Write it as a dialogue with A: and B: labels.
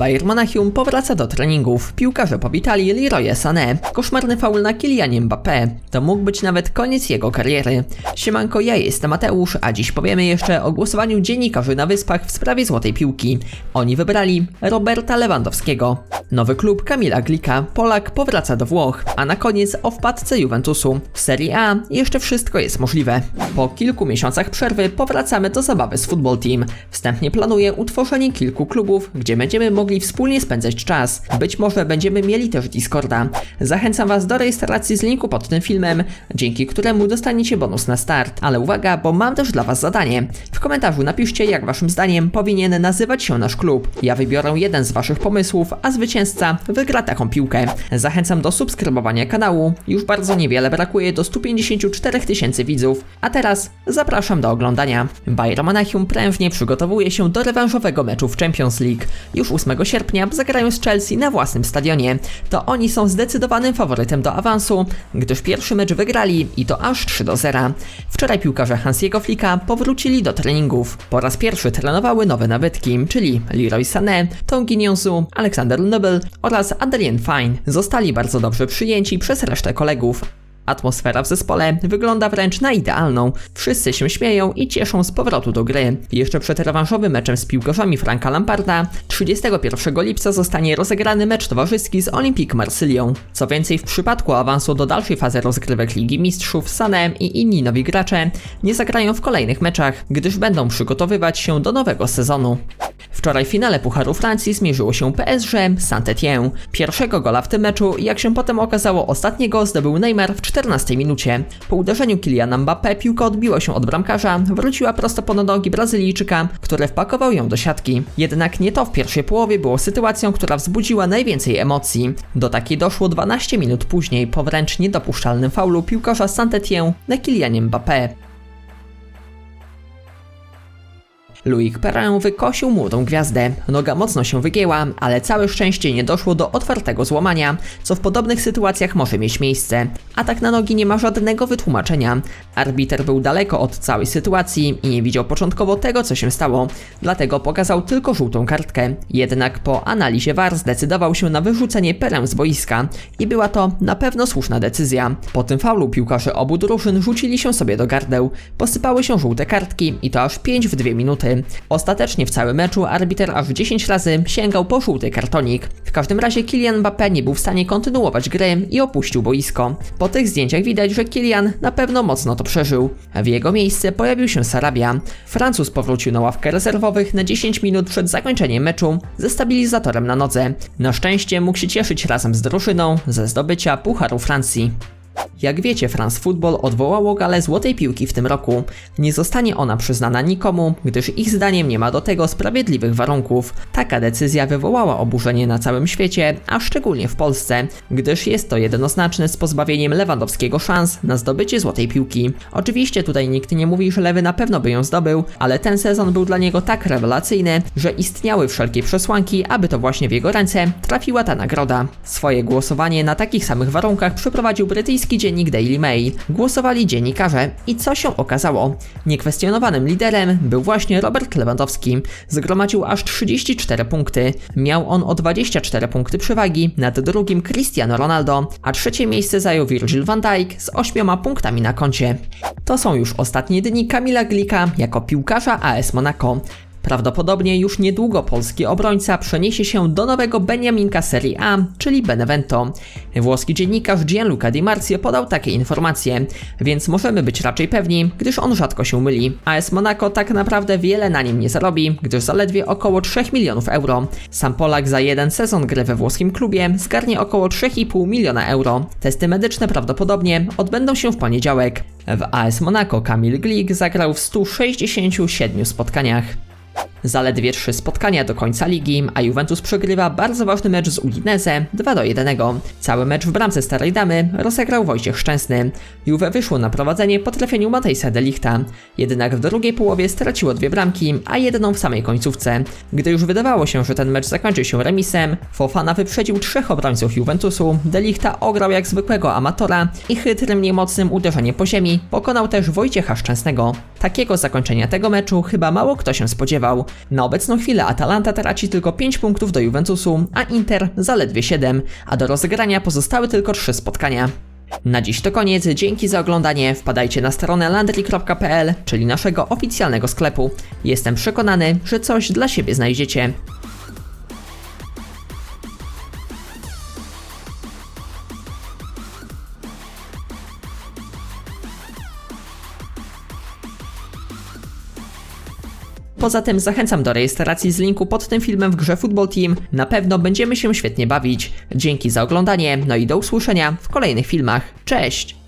A: Bayern Monachium powraca do treningów. Piłkarze powitali Leroy Sané. Koszmarny faul na Kylianie Mbappé. To mógł być nawet koniec jego kariery. Siemanko, ja jestem Mateusz, a dziś powiemy jeszcze o głosowaniu dziennikarzy na Wyspach w sprawie Złotej Piłki. Oni wybrali Roberta Lewandowskiego. Nowy klub Kamila Glika, Polak powraca do Włoch, a na koniec o wpadce Juventusu. W Serie A jeszcze wszystko jest możliwe. Po kilku miesiącach przerwy powracamy do zabawy z Football Team. Wstępnie planuję utworzenie kilku klubów, gdzie będziemy mogli wspólnie spędzać czas. Być może będziemy mieli też Discorda. Zachęcam Was do rejestracji z linku pod tym filmem, dzięki któremu dostaniecie bonus na start. Ale uwaga, bo mam też dla Was zadanie. W komentarzu napiszcie, jak Waszym zdaniem powinien nazywać się nasz klub. Ja wybiorę jeden z Waszych pomysłów, a zwycięzca wygra taką piłkę. Zachęcam do subskrybowania kanału. Już bardzo niewiele brakuje do 154 tysięcy widzów. A teraz zapraszam do oglądania. Bayern Monachium prężnie przygotowuje się do rewanżowego meczu w Champions League. Już 8 sierpnia zagrają z Chelsea na własnym stadionie. To oni są zdecydowanym faworytem do awansu, gdyż pierwszy mecz wygrali i to aż 3 do 0. Wczoraj piłkarze Hansiego Flicka powrócili do treningów. Po raz pierwszy trenowały nowe nabytki, czyli Leroy Sané, Tongi Nyonsu, Alexander Nobel oraz Adelien Fine. Zostali bardzo dobrze przyjęci przez resztę kolegów. Atmosfera w zespole wygląda wręcz na idealną. Wszyscy się śmieją i cieszą z powrotu do gry. Jeszcze przed rewanżowym meczem z piłkarzami Franka Lamparda 31 lipca zostanie rozegrany mecz towarzyski z Olympique Marsylią. Co więcej, w przypadku awansu do dalszej fazy rozgrywek Ligi Mistrzów Sanem i inni nowi gracze nie zagrają w kolejnych meczach, gdyż będą przygotowywać się do nowego sezonu. Wczoraj w finale Pucharu Francji zmierzyło się PSG Saint-Étienne. Pierwszego gola w tym meczu, jak się potem okazało ostatniego, zdobył Neymar w 14 minucie. Po uderzeniu Kyliana Mbappé piłka odbiła się od bramkarza, wróciła prosto po nogi Brazylijczyka, który wpakował ją do siatki. Jednak nie to w pierwszej połowie było sytuacją, która wzbudziła najwięcej emocji. Do takiej doszło 12 minut później po wręcz niedopuszczalnym faulu piłkarza Saint-Étienne na Kylianie Mbappé. Loic Perrin wykosił młodą gwiazdę. Noga mocno się wygięła, ale całe szczęście nie doszło do otwartego złamania, co w podobnych sytuacjach może mieć miejsce. Atak na nogi nie ma żadnego wytłumaczenia. Arbiter był daleko od całej sytuacji i nie widział początkowo tego, co się stało, dlatego pokazał tylko żółtą kartkę. Jednak po analizie VAR zdecydował się na wyrzucenie Perrin z boiska i była to na pewno słuszna decyzja. Po tym faulu piłkarze obu drużyn rzucili się sobie do gardeł, posypały się żółte kartki i to aż 5 w 2 minuty. Ostatecznie w całym meczu arbiter aż 10 razy sięgał po żółty kartonik. W każdym razie Kylian Mbappé nie był w stanie kontynuować gry i opuścił boisko. Po tych zdjęciach widać, że Kylian na pewno mocno to przeżył. W jego miejsce pojawił się Sarabia. Francuz powrócił na ławkę rezerwowych na 10 minut przed zakończeniem meczu ze stabilizatorem na nodze. Na szczęście mógł się cieszyć razem z drużyną ze zdobycia Pucharu Francji. Jak wiecie, France Football odwołało galę złotej piłki w tym roku. Nie zostanie ona przyznana nikomu, gdyż ich zdaniem nie ma do tego sprawiedliwych warunków. Taka decyzja wywołała oburzenie na całym świecie, a szczególnie w Polsce, gdyż jest to jednoznaczne z pozbawieniem Lewandowskiego szans na zdobycie złotej piłki. Oczywiście tutaj nikt nie mówi, że Lewy na pewno by ją zdobył, ale ten sezon był dla niego tak rewelacyjny, że istniały wszelkie przesłanki, aby to właśnie w jego ręce trafiła ta nagroda. Swoje głosowanie na takich samych warunkach przeprowadził brytyjski dziennik dziennik Daily Mail. Głosowali dziennikarze i co się okazało? Niekwestionowanym liderem był właśnie Robert Lewandowski. Zgromadził aż 34 punkty. Miał on o 24 punkty przewagi nad drugim Cristiano Ronaldo, a trzecie miejsce zajął Virgil van Dijk z 8 punktami na koncie. To są już ostatnie dni Kamila Glika jako piłkarza AS Monaco. Prawdopodobnie już niedługo polski obrońca przeniesie się do nowego Beniaminka Serie A, czyli Benevento. Włoski dziennikarz Gianluca Di Marzio podał takie informacje, więc możemy być raczej pewni, gdyż on rzadko się myli. AS Monaco tak naprawdę wiele na nim nie zarobi, gdyż zaledwie około 3 milionów euro. Sam Polak za jeden sezon gry we włoskim klubie zgarnie około 3,5 miliona euro. Testy medyczne prawdopodobnie odbędą się w poniedziałek. W AS Monaco Kamil Glik zagrał w 167 spotkaniach. Zaledwie trzy spotkania do końca ligi, a Juventus przegrywa bardzo ważny mecz z Udinese 2 do 1. Cały mecz w bramce Starej Damy rozegrał Wojciech Szczęsny. Juve wyszło na prowadzenie po trafieniu Matejsa Delichta. Jednak w drugiej połowie straciło dwie bramki, a jedną w samej końcówce. Gdy już wydawało się, że ten mecz zakończy się remisem, Fofana wyprzedził trzech obrońców Juventusu, Delichta ograł jak zwykłego amatora i chytrym, niemocnym uderzeniem po ziemi pokonał też Wojciecha Szczęsnego. Takiego zakończenia tego meczu chyba mało kto się spodziewał. Na obecną chwilę Atalanta traci tylko 5 punktów do Juventusu, a Inter zaledwie 7, a do rozegrania pozostały tylko 3 spotkania. Na dziś to koniec, dzięki za oglądanie. Wpadajcie na stronę landry.pl, czyli naszego oficjalnego sklepu. Jestem przekonany, że coś dla siebie znajdziecie. Poza tym zachęcam do rejestracji z linku pod tym filmem w grze Football Team. Na pewno będziemy się świetnie bawić. Dzięki za oglądanie, no i do usłyszenia w kolejnych filmach. Cześć!